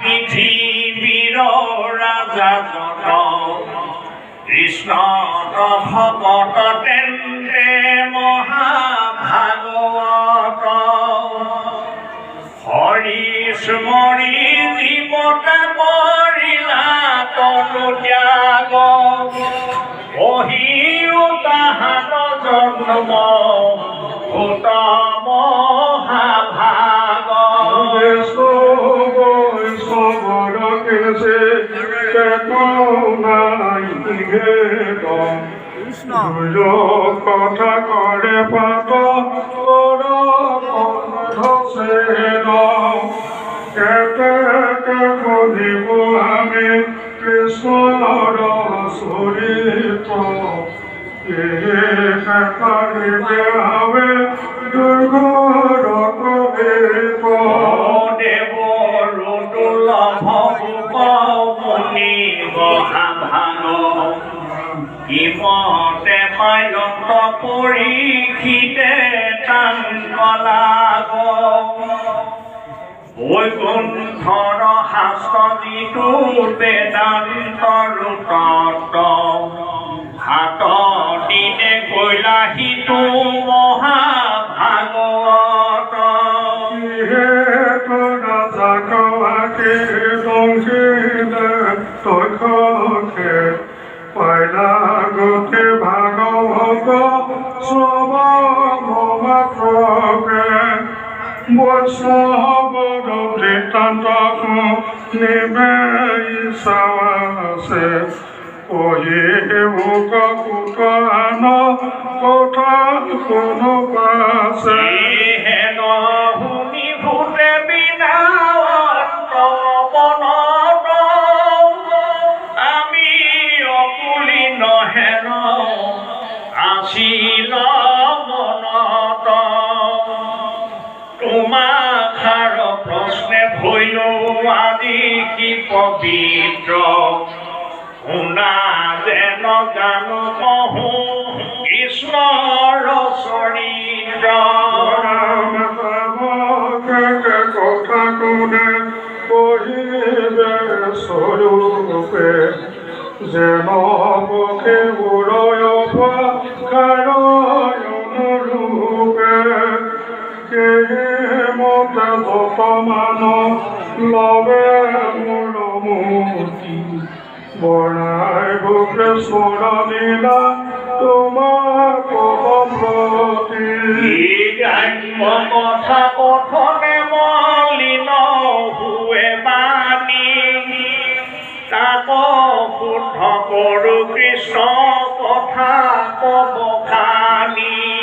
পৃথিৱীৰ ৰাজা যত কৃষ্ণ ভকত তেন্তে মহাভাগৱত হৰি স্মৰি জীৱতা কৰিলা তনু ত্যাগ বহিও তাহাত জন্ম, ভূত কথা করে পাত কেতে শুনিব আমি কৃষ্ণর চরিত কারিবে হবে দুর্গর কবিত ইমতে পায়ন্ত পৰীক্ষিতে টান কলাব। বৈকুণ্ঠৰ শাস্ত্ৰ যিটো বেদান্ত ৰূপত হাতৰ দিনে কৈলাহীটো পাইলাগতে ভাগৱত শ্ৰৱণকে বৈষ্ণৱৰ বৃত্তান্ত নিবে আছে পঢ়ি মোক কুটান কথা কোনো পাছে নহেন আছিল মনত তোমাষাৰ প্ৰশ্নে ভৈলো আদি কি পবিত্ৰ শুনা যেন জানো কহো কৃষ্ণৰ চৰিত্ৰ কথা কোনে পঢ়িবে স্বৰূপে? যেন পক্ষে উৰয় অনুৰূপে সেয়ে মতে যত মান লবে বনাই কৃষ্ণ লীলা তোমাৰ প্ৰতি গ্ৰাম্য কথা কথনে শুদ্ধ কৰো কৃষ্ণ কথা কব খানি।